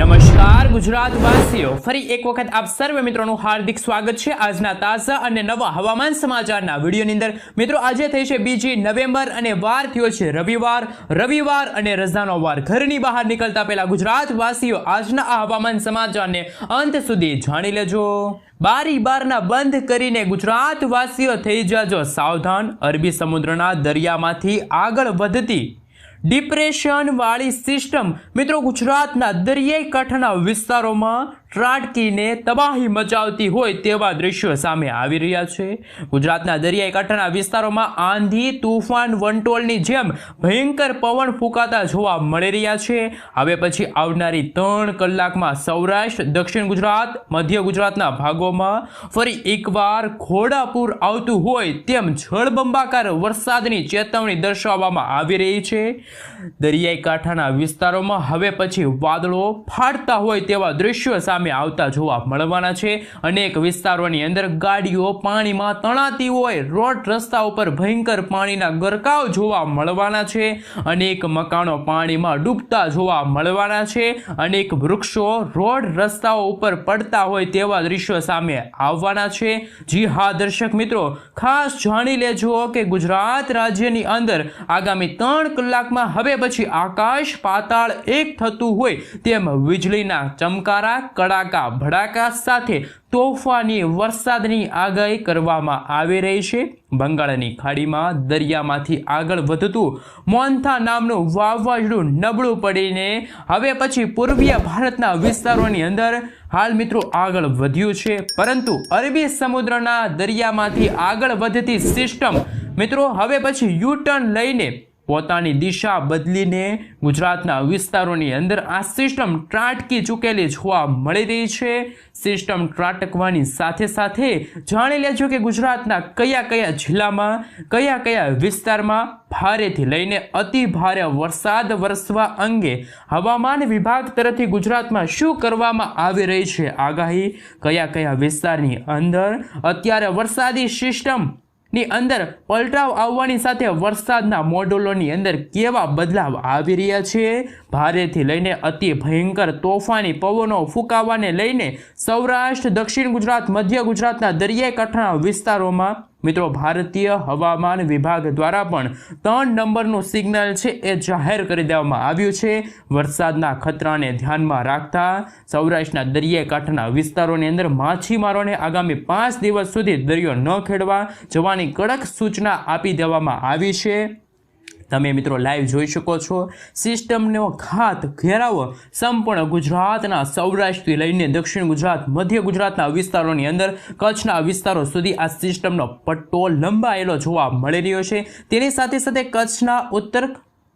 નમસ્કાર ગુજરાત વાસીઓ ફરી એક વખત આપ સર્વ મિત્રોનું હાર્દિક સ્વાગત છે. આજના તાજા અને નવા હવામાન સમાચારના વિડીયોની અંદર મિત્રો આજે થઈ છે બીજી નવેમ્બર અને વાર થયો છે રવિવાર. રવિવાર અને રજાનો વાર ઘરની બહાર નીકળતા પહેલા ગુજરાતવાસીઓ આજના આ હવામાન સમાચારને અંત સુધી જાણી લેજો. બારી બારના બંધ કરીને ગુજરાતવાસીઓ થઈ જજો સાવધાન. અરબી સમુદ્રના દરિયામાંથી આગળ વધતી ડિપ્રેશન વાળી સિસ્ટમ મિત્રો ગુજરાતના દરિયાઈ કાંઠાના વિસ્તારોમાં ત્રાટકીને તબાહી મચાવતી હોય તેવા દ્રશ્યો સામે આવી રહ્યા છે. ગુજરાતના દરિયાઈ કાંઠાના વિસ્તારોમાં આંધી, તુફાન, વંટોળની જેમ ભયંકર પવન ફૂંકાતા જોવા મળી રહ્યા છે. હવે પછી આવનારી ત્રણ કલાકમાં સૌરાષ્ટ્ર, દક્ષિણ ગુજરાત, મધ્ય ગુજરાતના ભાગોમાં ફરી એકવાર ઘોડાપુર આવતું હોય તેમ જળબંબાકાર વરસાદની ચેતવણી દર્શાવવામાં આવી રહી છે. દરિયાઈ કાંઠાના વિસ્તારોમાં હવે પછી વાદળો ફાટતા હોય તેવા દ્રશ્યો સામે આવતા જોવા મળવાના છે. અનેક વિસ્તારોની અંદર ગાડીઓ પાણીમાં તણાતી હોય, રોડ રસ્તા ઉપર ભયંકર પાણીના ગરકાવ જોવા મળવાના છે. અનેક મકાનો પાણીમાં ડૂબતા જોવા મળવાના છે. અનેક વૃક્ષો રોડ રસ્તાઓ ઉપર પડતા હોય તેવા દ્રશ્યો સામે આવવાના છે. જી હા, દર્શક મિત્રો, ખાસ જાણી લેજો કે ગુજરાત રાજ્યની અંદર આગામી ત્રણ કલાકમાં હવે પછી આકાશ પાતાળ એક થતું હોય તેમ વીજળીના ચમકારા કડાકા ભડાકા સાથે તોફાની વરસાદની આગાહી કરવામાં આવી રહી છે. બંગાળની ખાડીમાં દરિયામાંથી આગળ વધતું મોન્થા નામનું વાવાઝોડું નબળું પડીને હવે પછી પૂર્વીય ભારતના વિસ્તારોની અંદર હાલ મિત્રો આગળ વધ્યું છે. પરંતુ અરબી સમુદ્રના દરિયામાંથી આગળ વધતી સિસ્ટમ મિત્રો હવે પછી યુ ટર્ન લઈને પોતાની દિશા બદલીને ગુજરાતના વિસ્તારોની અંદર આ સિસ્ટમ ત્રાટકી ચૂકેલી જોવા મળી રહી છે. સિસ્ટમ ત્રાટકવાની સાથે સાથે જાણી લેજો કે ગુજરાતના કયા કયા જિલ્લામાં, કયા કયા વિસ્તારમાં ભારેથી લઈને અતિ ભારે વરસાદ વરસવા અંગે હવામાન વિભાગ તરફથી ગુજરાતમાં શું કરવામાં આવી રહી છે આગાહી? કયા કયા વિસ્તારની અંદર અત્યારે વરસાદી સિસ્ટમ ની અંદર પલટાવ આવવાની સાથે વરસાદના મોડલોની અંદર કેવા બદલાવ આવી રહ્યા છે? ભારેથી લઈને અતિ ભયંકર તોફાની પવનો ફૂંકાવાને લઈને સૌરાષ્ટ્ર, દક્ષિણ ગુજરાત, મધ્ય ગુજરાતના દરિયાઈ કાંઠાના વિસ્તારોમાં મિત્રો, ભારતીય હવામાન વિભાગ દ્વારા પણ ત્રણ નંબરનું સિગ્નલ છે એ જાહેર કરી દેવામાં આવ્યું છે. વરસાદના ખતરાને ધ્યાનમાં રાખતા સૌરાષ્ટ્રના દરિયાઈ કાંઠાના વિસ્તારોની અંદર માછીમારોને આગામી પાંચ દિવસ સુધી દરિયો ન ખેડવા જવાની કડક સૂચના આપી દેવામાં આવી છે. તમે મિત્રો લાઈવ જોઈ શકો છો. સિસ્ટમનો ઘાત ઘેરાવો સંપૂર્ણ ગુજરાતના સૌરાષ્ટ્રથી લઈને દક્ષિણ ગુજરાત, મધ્ય ગુજરાતના વિસ્તારોની અંદર, કચ્છના વિસ્તારો સુધી આ સિસ્ટમનો પટ્ટો લંબાયેલો જોવા મળી રહ્યો છે. તેની સાથે સાથે કચ્છના ઉત્તર,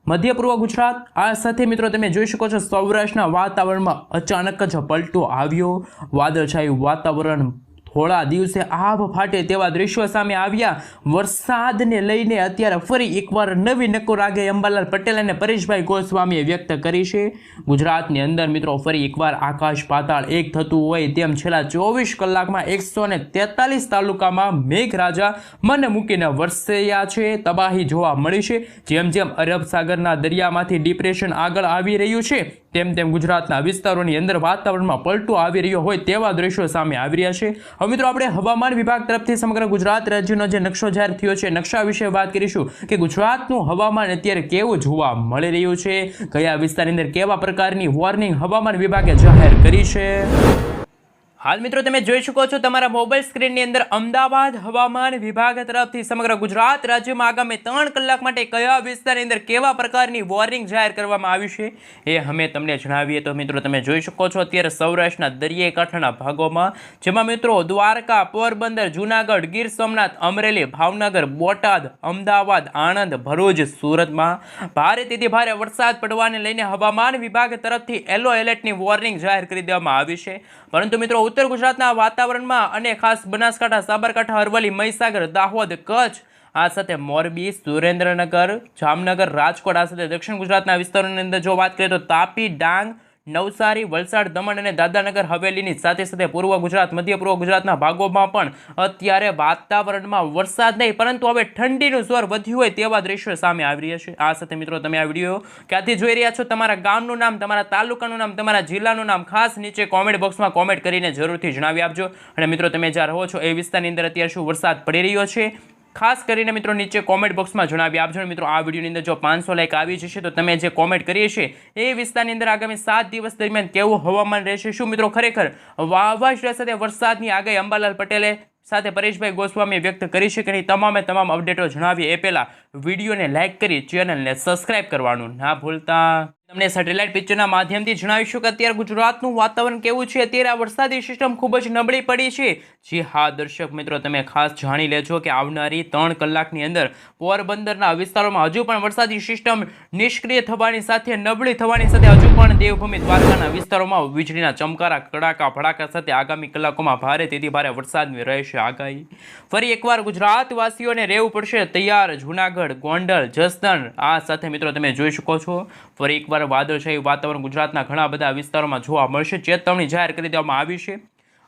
મધ્ય પૂર્વ ગુજરાત, આ સાથે મિત્રો તમે જોઈ શકો છો સૌરાષ્ટ્રના વાતાવરણમાં અચાનક જ પલટો આવ્યો. વાદળછાયું વાતાવરણ થોડા દિવસે આભ ફાટે તેવા દ્રશ્યો સામે આવ્યા. વરસાદને લઈને અત્યારે ફરી એકવાર નવી નક્કોર આગે અંબાલાલ પટેલ અને પરેશભાઈ ગોસ્વામીએ વ્યક્ત કરી છે. ગુજરાતની અંદર મિત્રો ફરી એકવાર આકાશ પાતાળ એક થતું હોય તેમ છેલ્લા ચોવીસ કલાકમાં એકસો ને તેતાલીસ તાલુકામાં મેઘરાજા મન મૂકીને વરસ્યા છે. તબાહી જોવા મળી છે. જેમ જેમ અરબ સાગરના દરિયામાંથી ડિપ્રેશન આગળ આવી રહ્યું છે તેમ તેમ ગુજરાતના વિસ્તારોની અંદર વાતાવરણમાં પલટો આવી રહ્યો હોય તેવા દ્રશ્યો સામે આવી રહ્યા છે. હવે મિત્રો આપણે હવામાન વિભાગ તરફથી સમગ્ર ગુજરાત રાજ્યનો જે નકશો જાહેર થયો છે, નકશા વિશે વાત કરીશું કે ગુજરાતનું હવામાન અત્યારે કેવું જોવા મળી રહ્યું છે? કયા વિસ્તારની અંદર કેવા પ્રકારની વોર્નિંગ હવામાન વિભાગે જાહેર કરી છે? હાલ મિત્રો તમે જોઈ શકો છો તમારા મોબાઈલ સ્ક્રીનની અંદર અમદાવાદ હવામાન વિભાગ તરફથી સમગ્ર ગુજરાત રાજ્યમાં આગામી ત્રણ કલાક માટે કયા વિસ્તારની અંદર કેવા પ્રકારની વોર્નિંગ જાહેર કરવામાં આવી છે એ અમે તમને જણાવીએ. તો મિત્રો તમે જોઈ શકો છો અત્યારે સૌરાષ્ટ્રના દરિયાઈ કાંઠાના ભાગોમાં, જેમાં મિત્રો દ્વારકા, પોરબંદર, જુનાગઢ, ગીર સોમનાથ, અમરેલી, ભાવનગર, બોટાદ, અમદાવાદ, આણંદ, ભરૂચ, સુરતમાં ભારેથી ભારે વરસાદ પડવાને લઈને હવામાન વિભાગ તરફથી યલો એલર્ટની વોર્નિંગ જાહેર કરી દેવામાં આવી છે. પરંતુ મિત્રો ઉત્તર ગુજરાતના વાતાવરણમાં અને ખાસ બનાસકાંઠા, સાબરકાંઠા, અરવલ્લી, મહીસાગર, દાહોદ, કચ્છ, આ સાથે મોરબી, સુરેન્દ્રનગર, જામનગર, રાજકોટ, આ સાથે દક્ષિણ ગુજરાતના વિસ્તારોની અંદર જો વાત કરીએ તો તાપી, ડાંગ નવસારી, વલસાડ, દમણ અને દાદાનગર હવેલીની સાથે સાથે પૂર્વ ગુજરાત, મધ્ય પૂર્વ ગુજરાતના ભાગોમાં પણ અત્યારે વાતાવરણમાં વરસાદ નહીં, પરંતુ હવે ઠંડીનું સ્વર વધ્યું હોય તેવા દ્રશ્યો સામે આવી રહ્યા છે. આ સાથે મિત્રો તમે આ વીડિયો ક્યાંથી જોઈ રહ્યા છો? તમારા ગામનું નામ, તમારા તાલુકાનું નામ, તમારા જિલ્લાનું નામ ખાસ નીચે કોમેન્ટ બોક્સમાં કોમેન્ટ કરીને જરૂરથી જણાવી આપજો. અને મિત્રો, તમે જ્યાં રહો છો એ વિસ્તારની અંદર અત્યારે શું વરસાદ પડી રહ્યો છે? ખાસ કરીને મિત્રો નીચે કોમેન્ટ બોક્સમાં જણાવી આપજો મિત્રો આ વિડીયોની અંદર જો પાંચસો લાઈક આવી જશે તો તમે જે કોમેન્ટ કરીએ છે એ વિસ્તારની અંદર આગામી સાત દિવસ દરમિયાન કેવું હવામાન રહેશે, શું મિત્રો ખરેખર વાવાઝોડા સાથે વરસાદની આગાહી અંબાલાલ પટેલે સાથે પરેશભાઈ ગોસ્વામીએ વ્યક્ત કરી છે કે નહીં, તમામે તમામ અપડેટો જણાવીએ. એ પહેલાં વિડીયોને લાઇક કરી, ચેનલને સબસ્ક્રાઇબ કરવાનું ના ભૂલતા. તમને સેટેલાઇટ પિક્ચરના માધ્યમથી જણાવીશું કે અત્યારે ગુજરાતનું વાતાવરણ કેવું છે? અત્યારે આ વરસાદી સિસ્ટમ ખૂબ જ નબળી પડી છે. જી હા, દર્શક મિત્રો, તમે ખાસ જાણી લેજો કે આવનારી ત્રણ કલાકની અંદર પોરબંદરના વિસ્તારોમાં હજુ પણ વરસાદી સિસ્ટમ નિષ્ક્રિય થવાની સાથે, નબળી થવાની સાથે હજુ પણ દેવભૂમિ દ્વારકાના વિસ્તારોમાં વીજળીના ચમકારા, કડાકા, ભડાકા સાથે આગામી કલાકોમાં ભારે, તેથી ભારે વરસાદની રહેશે આગાહી. ફરી એકવાર ગુજરાતવાસીઓને રહેવું પડશે તૈયાર, જૂનાગઢ, ગોંડલ, જસદણ. આ સાથે મિત્રો, તમે જોઈ શકો છો. ફરી એકવાર વાદળછાયું વાતાવરણ ગુજરાતના ઘણા બધા વિસ્તારોમાં જોવા મળશે. ચેતવણી જાહેર કરી દેવામાં આવી છે.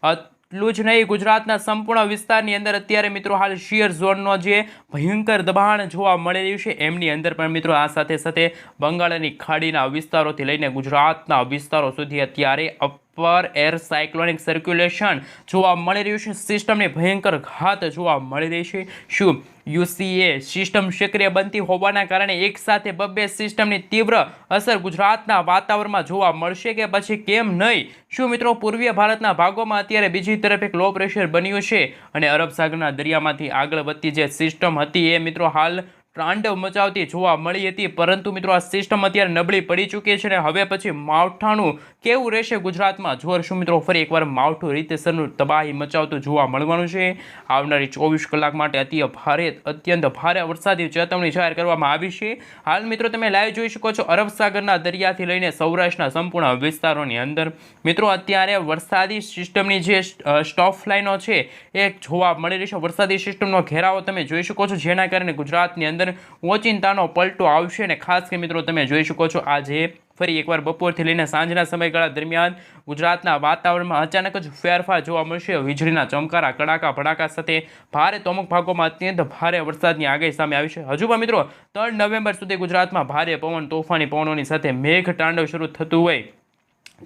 એટલું જ નહીં, ગુજરાતના સંપૂર્ણ વિસ્તારની અંદર અત્યારે મિત્રો હાલ શિયર ઝોનનો જે ભયંકર દબાણ જોવા મળી રહ્યું છે, એમની અંદર પણ મિત્રો આ સાથે સાથે બંગાળની ખાડીના વિસ્તારોથી લઈને ગુજરાતના વિસ્તારો સુધી અત્યારે અપર એર સાયક્લોનિક સર્ક્યુલેશન જોવા મળી રહ્યું છે. સિસ્ટમની ભયંકર ઘાત જોવા મળી રહી છે. શું યુસીએ સિસ્ટમ સક્રિય બનતી હોવાના કારણે એકસાથે બબ્બે સિસ્ટમની તીવ્ર અસર ગુજરાતના વાતાવરણમાં જોવા મળશે કે પછી કેમ નહીં? શું મિત્રો, પૂર્વીય ભારતના ભાગોમાં અત્યારે બીજી તરફ એક લો પ્રેશર બન્યું છે અને અરબ સાગરના દરિયામાંથી આગળ વધતી જે સિસ્ટમ હતી એ મિત્રો હાલ તાંડવ મચાવતી જોવા મળી હતી. પરંતુ મિત્રો, આ સિસ્ટમ અત્યારે નબળી પડી ચૂકી છે અને હવે પછી માવઠાનું કેવું રહેશે ગુજરાતમાં? જોરશું મિત્રો? ફરી એકવાર માવઠું રીતસરનું તબાહી મચાવતું જોવા મળવાનું છે. આવનારી ચોવીસ કલાક માટે અતિ ભારે, અત્યંત ભારે વરસાદી ચેતવણી જાહેર કરવામાં આવી છે. હાલ મિત્રો, તમે લાઈવ જોઈ શકો છો અરબ સાગરના દરિયાથી લઈને સૌરાષ્ટ્રના સંપૂર્ણ વિસ્તારોની અંદર. મિત્રો, અત્યારે વરસાદી સિસ્ટમની જે સ્ટોફ લાઈનો છે, એ જોવા મળી રહી છે. વરસાદી સિસ્ટમનો ઘેરાવો તમે જોઈ શકો છો, જેના કારણે ગુજરાતની અંદર ઓચિંતાનો પલટો આવશે અને ખાસ કે મિત્રો તમે જોઈ શકો છો, આજે ફરી એકવાર બપોરથી લઈને સાંજના સમયગાળા દરમિયાન ગુજરાતના વાતાવરણમાં અચાનક જ ફેરફાર જોવા મળશે. વીજળીના ચમકારા, કડાકા, ભડાકા સાથે ભારે તો અમુક ભાગોમાં અત્યંત ભારે વરસાદની આગાહી સામે આવી છે. હજુ પણ મિત્રો ત્રણ નવેમ્બર સુધી ગુજરાતમાં ભારે પવન, તોફાની પવનોની સાથે મેઘ તાંડવ શરૂ થતું હોય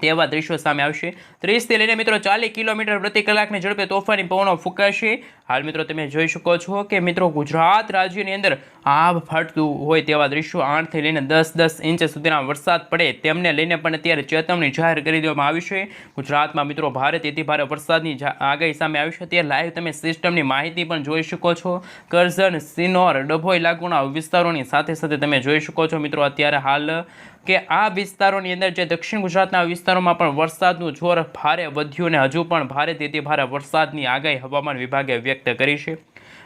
તેવા દ્રશ્યો સામે આવશે. ત્રીસથી લઈને મિત્રો ચાલીસ કિલોમીટર પ્રતિ કલાકની ઝડપે તોફાની પવનો ફૂંકાશે. હાલ મિત્રો તમે જોઈ શકો છો કે મિત્રો ગુજરાત રાજ્યની અંદર આભ ફાટતું હોય તેવા દ્રશ્યો આઠથી લઈને દસ દસ ઇંચ સુધીના વરસાદ પડે તેમને લઈને પણ અત્યારે ચેતવણી જાહેર કરી દેવામાં આવી છે. ગુજરાતમાં મિત્રો ભારે તેથી ભારે વરસાદની આગાહી સામે આવી છે. તે લાઈવ તમે સિસ્ટમની માહિતી પણ જોઈ શકો છો. કરજણ, સિનોર, ડભોઈ લાગુના વિસ્તારોની સાથે સાથે તમે જોઈ શકો છો મિત્રો અત્યારે હાલ કે આ વિસ્તારોની અંદર જે દક્ષિણ ગુજરાતના વિસ્તારોમાં પણ વરસાદનું જોર ભારે વધ્યું અને હજુ પણ ભારે તેથી ભારે વરસાદની આગાહી હવામાન વિભાગે વ્યક્ત કરી છે.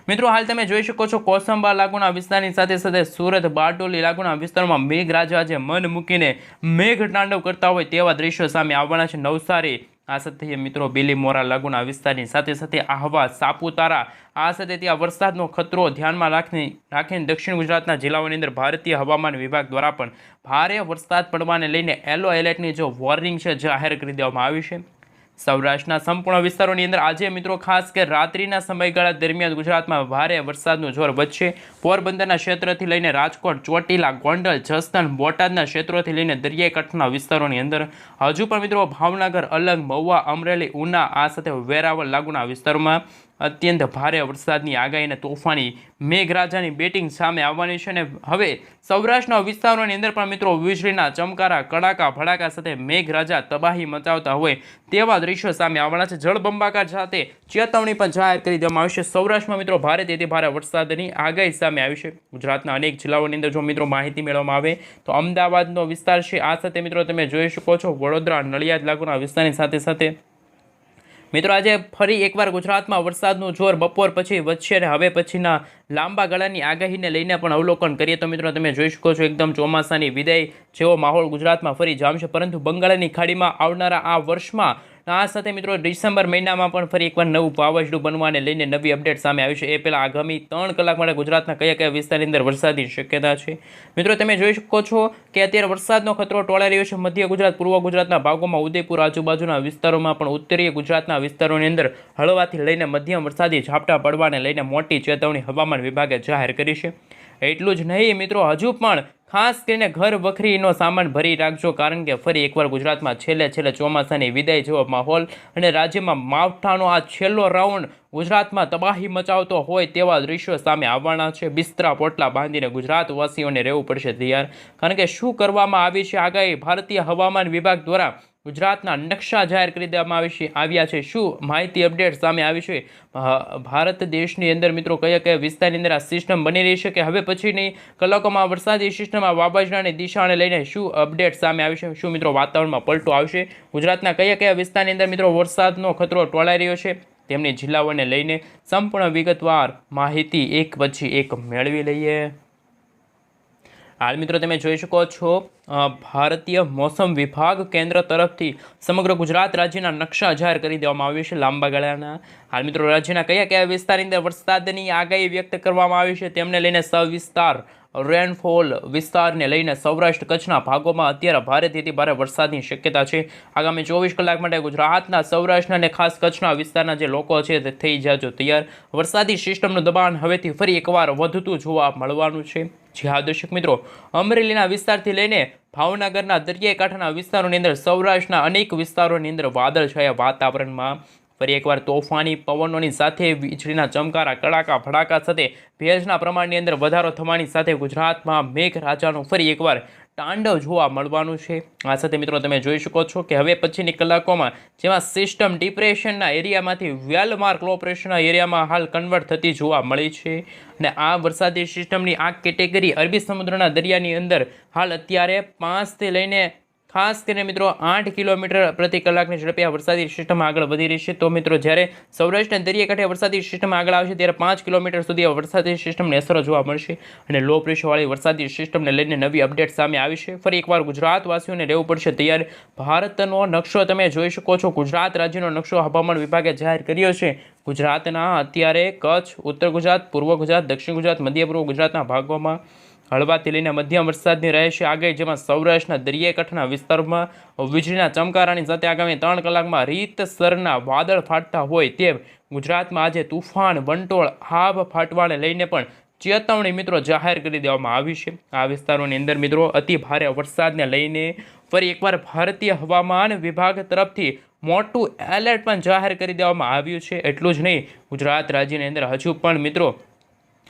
મિત્રો, હાલ તમે જોઈ શકો છો કોસંબા લાગુના વિસ્તારની સાથે સાથે સુરત, બારડોલી લાગુના વિસ્તારમાં મેઘરાજા જે મન મૂકીને મેઘ તાંડવ કરતા હોય તેવા દ્રશ્યો સામે આવવાના છે. નવસારી, આ સાથે મિત્રો, બિલીમોરા લાગુના વિસ્તારની સાથે સાથે આહવા, સાપુતારા, આ સાથે ત્યાં વરસાદનો ખતરો ધ્યાનમાં રાખી રાખીને દક્ષિણ ગુજરાતના જિલ્લાઓની અંદર ભારતીય હવામાન વિભાગ દ્વારા પણ ભારે વરસાદ પડવાને લઈને યલો એલર્ટની જો વોર્નિંગ છે, જાહેર કરી દેવામાં આવી છે. સૌરાષ્ટ્રના સંપૂર્ણ વિસ્તારોની અંદર આજે મિત્રો ખાસ કે રાત્રિના સમયગાળા દરમિયાન ગુજરાતમાં ભારે વરસાદનું જોર વધશે. પોરબંદરના ક્ષેત્રથી લઈને રાજકોટ, ચોટીલા, ગોંડલ, જસદણ, બોટાદના ક્ષેત્રોથી લઈને દરિયાઈ કાંઠાના વિસ્તારોની અંદર હજુ પણ મિત્રો ભાવનગર, અલંગ, મહુવા, અમરેલી, ઉના, આ સાથે વેરાવળ, લાગુના વિસ્તારોમાં અત્યંત ભારે વરસાદની આગાહી અને તોફાની મેઘરાજાની બેટિંગ સામે આવવાની છે અને હવે સૌરાષ્ટ્રના વિસ્તારોની અંદર પણ મિત્રો વીજળીના ચમકારા, કડાકા, ભડાકા સાથે મેઘરાજા તબાહી મચાવતા હોય તેવા દ્રશ્યો સામે આવવાના છે. જળબંબાકાર સાથે ચેતવણી પણ જાહેર કરી દેવામાં આવશે સૌરાષ્ટ્રમાં મિત્રો ભારે તેથી ભારે વરસાદની આગાહી સામે આવી છે. ગુજરાતના અનેક જિલ્લાઓની અંદર જો મિત્રો માહિતી મેળવવામાં આવે તો અમદાવાદનો વિસ્તાર છે. આ સાથે મિત્રો તમે જોઈ શકો છો. વડોદરા, નડિયાદ લાગુના વિસ્તારની સાથે સાથે મિત્રો, આજે ફરી એકવાર ગુજરાતમાં વરસાદનું જોર બપોર પછી વધશે અને હવે પછીના લાંબા ગાળાની આગાહીને લઈને પણ અવલોકન કરીએ તો મિત્રો, તમે જોઈ શકો છો એકદમ ચોમાસાની વિદાય જેવો માહોલ ગુજરાતમાં ફરી જામશે. પરંતુ બંગાળની ખાડીમાં આવનારા આ વર્ષમાં આ સાથે મિત્રો ડિસેમ્બર મહિનામાં પણ ફરી એકવાર નવું વાવાઝોડું બનવાને લઈને નવી અપડેટ સામે આવી છે. એ પહેલાં આગામી ત્રણ કલાક માટે ગુજરાતના કયા કયા વિસ્તારની અંદર વરસાદની શક્યતા છે? મિત્રો, તમે જોઈ શકો છો કે અત્યારે વરસાદનો ખતરો ટોળાઈ રહ્યો છે. મધ્ય ગુજરાત, પૂર્વ ગુજરાતના ભાગોમાં ઉદયપુર આજુબાજુના વિસ્તારોમાં પણ ઉત્તરીય ગુજરાતના વિસ્તારોની અંદર હળવાથી લઈને મધ્યમ વરસાદી ઝાપટા પડવાને લઈને મોટી ચેતવણી હવામાન વિભાગે જાહેર કરી છે. એટલું જ નહીં, મિત્રો, હજુ પણ ખાસ કરીને ઘર વખરીનો સામાન ભરી રાખજો, કારણ કે ફરી એકવાર ગુજરાતમાં છેલ્લે છેલ્લે ચોમાસાની વિદાય જેવો માહોલ અને રાજ્યમાં માવઠાનો આ છેલ્લો રાઉન્ડ ગુજરાતમાં તબાહી મચાવતો હોય તેવા દૃશ્યો સામે આવવાના છે. બિસ્તરા પોટલા બાંધીને ગુજરાતવાસીઓને રહેવું પડશે તૈયાર. કારણ કે શું કરવામાં આવી છે? આગાહી ભારતીય હવામાન વિભાગ દ્વારા ગુજરાતના નકશા જાહેર કરી દેવામાં આવી છે, આવ્યા છે. શું માહિતી અપડેટ સામે આવી છે? ભારત દેશની અંદર મિત્રો કયા કયા વિસ્તારની અંદર આ સિસ્ટમ બની રહી છે કે હવે પછીની કલાકોમાં વરસાદી સિસ્ટમમાં વાવાઝોડાની દિશાને લઈને શું અપડેટ સામે આવી છે? શું મિત્રો વાતાવરણમાં પલટો આવશે? ગુજરાતના કયા કયા વિસ્તારની અંદર મિત્રો વરસાદનો ખતરો ટોળાઈ રહ્યો છે? તેમની જિલ્લાઓને લઈને સંપૂર્ણ વિગતવાર માહિતી એક પછી એક મેળવી લઈએ. હાલ મિત્રો તમે જોઈ શકો છો ભારતીય મોસમ વિભાગ કેન્દ્ર તરફથી સમગ્ર ગુજરાત રાજ્યના નકશા જાહેર કરી દેવામાં આવ્યું છે લાંબા ગાળાના. હાલ મિત્રો રાજ્યના કયા કયા વિસ્તારની અંદર વરસાદની આગાહી વ્યક્ત કરવામાં આવી છે તેમને લઈને સવિસ્તાર રેનફોલ વિસ્તારને લઈને સૌરાષ્ટ્ર કચ્છના ભાગોમાં અત્યારે ભારેથી ભારે વરસાદની શક્યતા છે. આગામી ચોવીસ કલાક માટે ગુજરાતના સૌરાષ્ટ્રના અને ખાસ કચ્છના વિસ્તારના જે લોકો છે તે થઈ જાજો તૈયાર. વરસાદી સિસ્ટમનું દબાણ હવેથી ફરી એકવાર વધતું જોવા મળવાનું છે. જી હા, દર્શક મિત્રો, અમરેલીના વિસ્તારથી લઈને ભાવનગરના દરિયાઈ કાંઠાના વિસ્તારોની અંદર સૌરાષ્ટ્રના અનેક વિસ્તારોની અંદર વાદળછાયા વાતાવરણમાં. ફરી એકવાર તોફાની પવનોની સાથે વીજળીના ચમકારા, કડાકા, ભડાકા સાથે ભેજના પ્રમાણની અંદર વધારો થવાની સાથે ગુજરાતમાં મેઘરાજાનું ફરી એકવાર તાંડવ જોવા મળવાનું છે. આ સાથે મિત્રો તમે જોઈ શકો છો કે હવે પછીની કલાકોમાં જેમાં સિસ્ટમ ડિપ્રેશનના એરિયામાંથી વેલમાર્ક લો પ્રેશરના એરિયામાં હાલ કન્વર્ટ થતી જોવા મળી છે. અને આ વરસાદી સિસ્ટમની આ કેટેગરી અરબી સમુદ્રના દરિયાની અંદર હાલ અત્યારે પાંચથી લઈને ખાસ કરીને મિત્રો આઠ કિલોમીટર પ્રતિ કલાકની ઝડપે આ વરસાદી સિસ્ટમ આગળ વધી રહી છે. તો મિત્રો જ્યારે સૌરાષ્ટ્રના દરિયાકાંઠે વરસાદી સિસ્ટમ આગળ આવશે ત્યારે પાંચ કિલોમીટર સુધી આ વરસાદી સિસ્ટમની અસરો જોવા મળશે અને લો પ્રેશરવાળી વરસાદી સિસ્ટમને લઈને નવી અપડેટ સામે આવી છે. ફરી એકવાર ગુજરાતવાસીઓને રહેવું પડશે તૈયાર. ભારતનો નકશો તમે જોઈ શકો છો. ગુજરાત રાજ્યનો નકશો હવામાન વિભાગે જાહેર કર્યો છે. ગુજરાતના અત્યારે કચ્છ, ઉત્તર ગુજરાત, પૂર્વ ગુજરાત, દક્ષિણ ગુજરાત, મધ્ય પૂર્વ ગુજરાતના ભાગોમાં હળવાથી લઈને મધ્યમ વરસાદની રહેશે આગાહી જેમાં સૌરાષ્ટ્રના દરિયાકાંઠાના વિસ્તારમાં વીજળીના ચમકારાની સાથે આગામી ત્રણ કલાકમાં રીતસરના વાદળ ફાટતા હોય તેમ ગુજરાતમાં આજે તુફાન, વંટોળ હાબ ફાટવાને લઈને પણ ચેતવણી મિત્રો જાહેર કરી દેવામાં આવી છે. આ વિસ્તારોની અંદર મિત્રો અતિ ભારે વરસાદને લઈને ફરી એકવાર ભારતીય હવામાન વિભાગ તરફથી મોટું એલર્ટ પણ જાહેર કરી દેવામાં આવ્યું છે. એટલું જ નહીં, ગુજરાત રાજ્યની અંદર હજુ પણ મિત્રો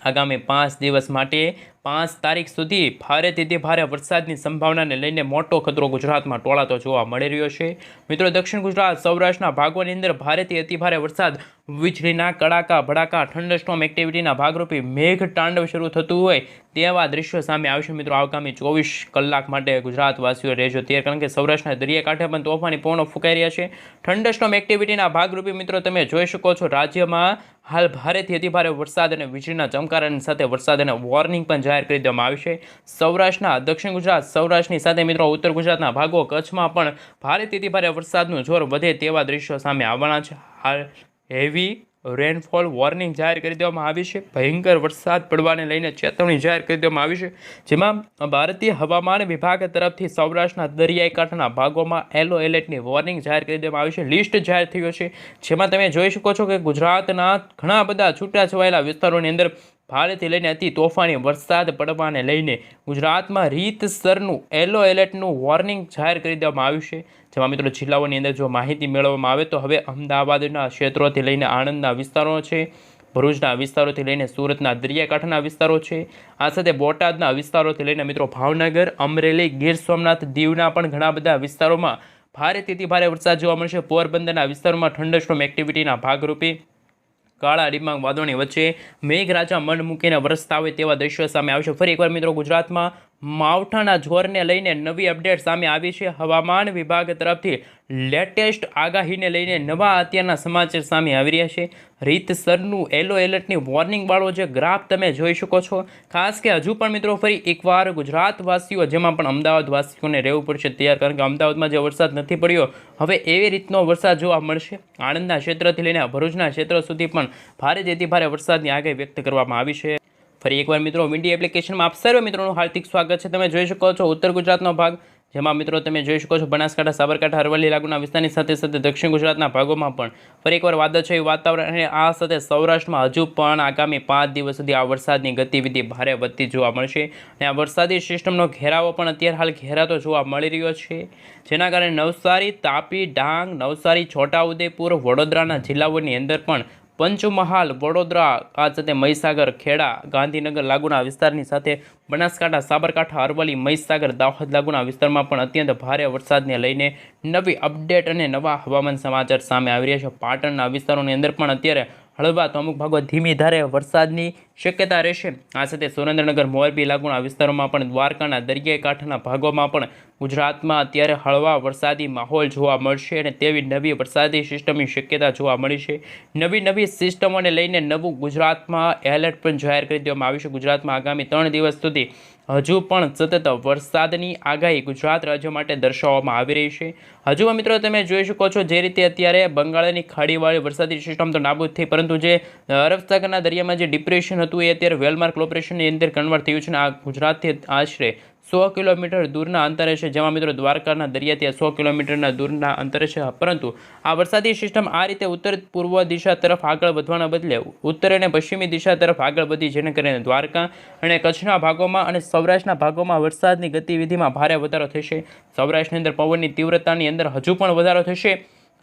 આગામી પાંચ દિવસ માટે પાંચ તારીખ સુધી ભારેથી ભારે વરસાદની સંભાવનાને લઈને મોટો ખતરો ગુજરાતમાં ટોળાતો જોવા મળી રહ્યો છે. મિત્રો, દક્ષિણ ગુજરાત, સૌરાષ્ટ્રના ભાગોની અંદર ભારેથી અતિભારે વરસાદ. વીજળીના કડાકા, ભડાકા ઠંડસ્ટોમ એક્ટિવિટીના ભાગરૂપે મેઘ તાંડવ શરૂ થતું હોય તેવા દ્રશ્યો સામે આવશે મિત્રો, આગામી ચોવીસ કલાક માટે ગુજરાતવાસીઓ રહેજો ત્યારે કારણ કે સૌરાષ્ટ્રના દરિયાકાંઠે પણ તોફાની પવનો ફૂંકાઈ રહ્યા છે. ઠંડસ્ટોમ એક્ટિવિટીના ભાગરૂપે મિત્રો, તમે જોઈ શકો છો રાજ્યમાં હાલ ભારેથી અતિભારે વરસાદ અને વીજળીના ચમકારાની સાથે વરસાદ અને વોર્નિંગ પણ જાહેર કરી દેવામાં આવી છે. સૌરાષ્ટ્રના દક્ષિણ ગુજરાત, સૌરાષ્ટ્રની સાથે મિત્રો ઉત્તર ગુજરાતના ભાગો, કચ્છમાં પણ ભારેથી ભારે વરસાદનું જોર વધે તેવા દ્રશ્યો સામે આવવાના છે. હાલ હેવી રેનફોલ વોર્નિંગ જાહેર કરી દેવામાં આવી છે. ભયંકર વરસાદ પડવાને લઈને ચેતવણી જાહેર કરી દેવામાં આવી છે. જેમાં ભારતીય હવામાન વિભાગ તરફથી સૌરાષ્ટ્રના દરિયાઈ કાંઠાના ભાગોમાં એલો એલર્ટની વોર્નિંગ જાહેર કરી દેવામાં આવી છે. લિસ્ટ જાહેર થયો છે. જેમાં તમે જોઈ શકો છો કે ગુજરાતના ઘણા બધા છૂટાછવાયેલા વિસ્તારોની અંદર ભારેથી લઈને અતિ તોફાની વરસાદ પડવાને લઈને ગુજરાતમાં રીતસરનું એલો એલર્ટનું વોર્નિંગ જાહેર કરી દેવામાં આવ્યું છે. જેમાં મિત્રો જિલ્લાઓની અંદર જો માહિતી મેળવવામાં આવે તો હવે અમદાવાદના ક્ષેત્રોથી લઈને આણંદના વિસ્તારો છે, ભરૂચના વિસ્તારોથી લઈને સુરતના દરિયાકાંઠાના વિસ્તારો છે. આ સાથે બોટાદના વિસ્તારોથી લઈને મિત્રો ભાવનગર, અમરેલી, ગીર સોમનાથ, દીવના પણ ઘણા બધા વિસ્તારોમાં ભારેથી ભારે વરસાદ જોવા મળશે પોરબંદરના વિસ્તારોમાં ઠંડસ્ટોમ એક્ટિવિટીના ભાગરૂપે કાળા ડિબાંગ વાદળોની વચ્ચે મેઘરાજા મન મૂકીને વરસતા હોય તેવા દ્રશ્યો સામે આવશે ફરી એકવાર મિત્રો ગુજરાતમાં માવઠાના જોરને લઈને નવી અપડેટ સામે આવી છે. હવામાન વિભાગ તરફથી લેટેસ્ટ આગાહીને લઈને નવા અત્યારના સમાચાર સામે આવી રહ્યા છે. રીતસરનું એલો એલર્ટની વોર્નિંગવાળો જે ગ્રાફ તમે જોઈ શકો છો. ખાસ કે હજુ પણ મિત્રો ફરી એકવાર ગુજરાતવાસીઓ, જેમાં પણ અમદાવાદવાસીઓને રહેવું પડશે તૈયાર, કારણ કે અમદાવાદમાં જે વરસાદ નથી પડ્યો, હવે એવી રીતનો વરસાદ જોવા મળશે. આણંદના ક્ષેત્રથી લઈને ભરૂચના ક્ષેત્ર સુધી પણ ભારે જેથી ભારે વરસાદની આગાહી વ્યક્ત કરવામાં આવી છે. ફરી એકવાર મિત્રો વિન્ડી એપ્લિકેશનમાં આપ સર્વે મિત્રોનું હાર્દિક સ્વાગત છે. તમે જોઈ શકો છો ઉત્તર ગુજરાતનો ભાગ, જેમાં મિત્રો તમે જોઈ શકો છો બનાસકાંઠા, સાબરકાંઠા, અરવલ્લી, લાગુના વિસ્તારની સાથે સાથે દક્ષિણ ગુજરાતના ભાગોમાં પણ ફરી એકવાર વાદળછાયું વાતાવરણ અને આ સાથે સૌરાષ્ટ્રમાં હજુ પણ આગામી પાંચ દિવસ સુધી આ વરસાદની ગતિવિધિ ભારે વધતી જોવા મળશે. અને આ વરસાદી સિસ્ટમનો ઘેરાવો પણ અત્યારે હાલ ઘેરાતો જોવા મળી રહ્યો છે. જેના કારણે નવસારી, તાપી, ડાંગ, નવસારી, છોટાઉદેપુર, વડોદરાના જિલ્લાઓની અંદર પણ પંચમહાલ, વડોદરા આ સાથે મહીસાગર, ખેડા, ગાંધીનગર લાગુના વિસ્તારની સાથે બનાસકાંઠા, સાબરકાંઠા, અરવલ્લી, મહીસાગર, દાહોદ લાગુના વિસ્તારમાં પણ અત્યંત ભારે વરસાદને લઈને નવી અપડેટ અને નવા હવામાન સમાચાર સામે આવી રહ્યા છે. પાટણના વિસ્તારોની અંદર પણ અત્યારે હળવા તો અમુક ભાગો ધીમી ધારે વરસાદની શક્યતા રહેશે. આ સાથે સુરેન્દ્રનગર, મોરબી લાગુના વિસ્તારોમાં પણ દ્વારકાના દરિયાઈ કાંઠાના ભાગોમાં પણ ગુજરાતમાં અત્યારે હળવા વરસાદી માહોલ જોવા મળશે અને તેવી નવી વરસાદી સિસ્ટમની શક્યતા જોવા મળી છે. નવી નવી સિસ્ટમોને લઈને નવું ગુજરાતમાં એલર્ટ પણ જાહેર કરી દેવામાં આવ્યું છે. ગુજરાતમાં આગામી ત્રણ દિવસ સુધી હજુ પણ સતત વરસાદની આગાહી ગુજરાત રાજ્ય માટે દર્શાવવામાં આવી રહી છે. હજુ મિત્રો તમે જોઈ શકો છો જે રીતે અત્યારે બંગાળની ખાડીવાળી વરસાદી સિસ્ટમ તો નાબૂદ થઈ, પરંતુ જે અરબ સાગરના દરિયામાં જે ડિપ્રેશન હતું એ અત્યારે વેલમાર્ક ઓપરેશનની અંદર કન્વર્ટ થયું છે અને આ ગુજરાતથી આશરે સો કિલોમીટર દૂરના અંતરે છે. જેમાં મિત્રો દ્વારકાના દરિયાથી સો કિલોમીટરના દૂરના અંતરે છે. પરંતુ આ વરસાદી સિસ્ટમ આ રીતે ઉત્તર પૂર્વ દિશા તરફ આગળ વધવાના બદલે ઉત્તર અને પશ્ચિમી દિશા તરફ આગળ વધી જેને કરીને દ્વારકા અને કચ્છના ભાગોમાં અને સૌરાષ્ટ્રના ભાગોમાં વરસાદની ગતિવિધિમાં ભારે વધારો થશે. સૌરાષ્ટ્રની અંદર પવનની તીવ્રતાની અંદર હજુ પણ વધારો થશે.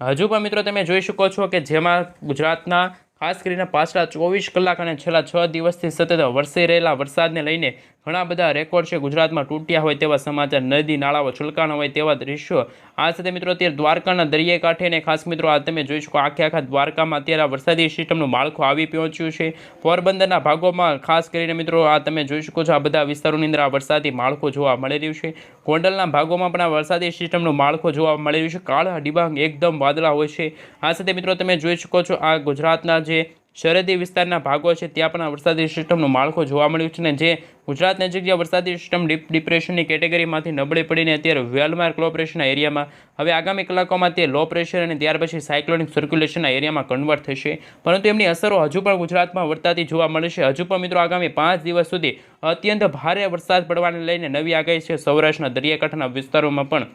હજુ પણ મિત્રો તમે જોઈ શકો છો કે જેમાં ગુજરાતના ખાસ કરીને પાછલા ચોવીસ કલાક અને છેલ્લા છ દિવસથી સતત વરસી રહેલા વરસાદને લઈને ઘણા બધા રેકોર્ડ છે ગુજરાતમાં તૂટ્યા હોય તેવા સમાચાર, નદી, નાળાઓ, છુલકાના હોય તેવા દૃશ્યો આ સાથે મિત્રો અત્યારે દ્વારકાના દરિયાઈ કાંઠે અને ખાસ મિત્રો આ તમે જોઈ શકો આખે આખા દ્વારકામાં અત્યારે આ વરસાદી સિસ્ટમનું માળખું આવી પહોંચ્યું છે. પોરબંદરના ભાગોમાં ખાસ કરીને મિત્રો આ તમે જોઈ શકો છો આ બધા વિસ્તારોની અંદર આ વરસાદી માળખું જોવા મળી રહ્યું છે. ગોંડલના ભાગોમાં પણ આ વરસાદી સિસ્ટમનું માળખું જોવા મળી રહ્યું છે. કાળા ડિબાંગ એકદમ વાદળા હોય છે. આ સાથે મિત્રો તમે જોઈ શકો છો આ ગુજરાતના જે સરહદી વિસ્તારના ભાગો છે, ત્યાં પણ આ વરસાદી સિસ્ટમનું માળખું જોવા મળ્યું છે ને જે ગુજરાત નજીક જે વરસાદી સિસ્ટમ ડીપ, ડિપ્રેશનની કેટેગરીમાંથી નબળી પડીને અત્યારે વેલમાર્ક લો પ્રેશરના એરિયામાં. હવે આગામી કલાકોમાં તે લો પ્રેશર અને ત્યાર પછી સાયક્લોનિક સર્ક્યુલેશનના એરિયામાં કન્વર્ટ થશે. પરંતુ એમની અસરો હજુ પણ ગુજરાતમાં વર્તાતી જોવા મળશે હજુ પણ મિત્રો આગામી પાંચ દિવસ સુધી અત્યંત ભારે વરસાદ પડવાને લઈને નવી આગાહી છે સૌરાષ્ટ્રના દરિયાકાંઠાના વિસ્તારોમાં પણ.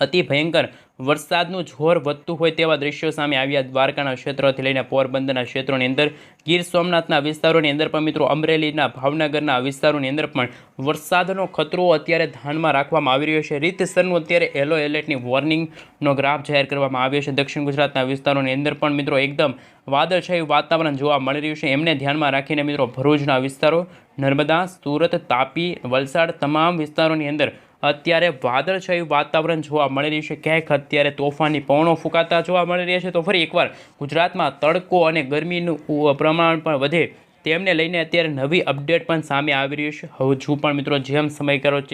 અતિ ભયંકર વરસાદનું જોર વધતું હોય તેવા દ્રશ્યો સામે આવ્યા દ્વારકાના ક્ષેત્રોથી લઈને પોરબંદરના ક્ષેત્રોની અંદર. ગીર સોમનાથના વિસ્તારોની અંદર પણ મિત્રો, અમરેલીના ભાવનગરના વિસ્તારોની અંદર પણ વરસાદનો ખતરો અત્યારે ધ્યાનમાં રાખવામાં આવી રહ્યો છે. રીતસરનું અત્યારે યલો એલર્ટની વોર્નિંગનો ગ્રાફ જાહેર કરવામાં આવ્યો છે. દક્ષિણ ગુજરાતના વિસ્તારોની અંદર પણ મિત્રો એકદમ વાદળછાયું વાતાવરણ જોવા મળી રહ્યું છે. એમને ધ્યાનમાં રાખીને મિત્રો ભરૂચના વિસ્તારો, નર્મદા, સુરત, તાપી, વલસાડ, તમામ વિસ્તારોની અંદર અત્યારે વાદળછાયું વાતાવરણ જોવા મળી રહ્યું છે. ક્યાંક અત્યારે તોફાની પવનો ફૂંકાતા જોવા મળી રહ્યા છે. તો ફરી એકવાર ગુજરાતમાં તડકો અને ગરમીનું પ્રમાણ પણ વધે તેમને લઈને અત્યારે નવી અપડેટ પણ સામે આવી રહ્યું છે. હજુ પણ મિત્રો જેમ સમય કરો છે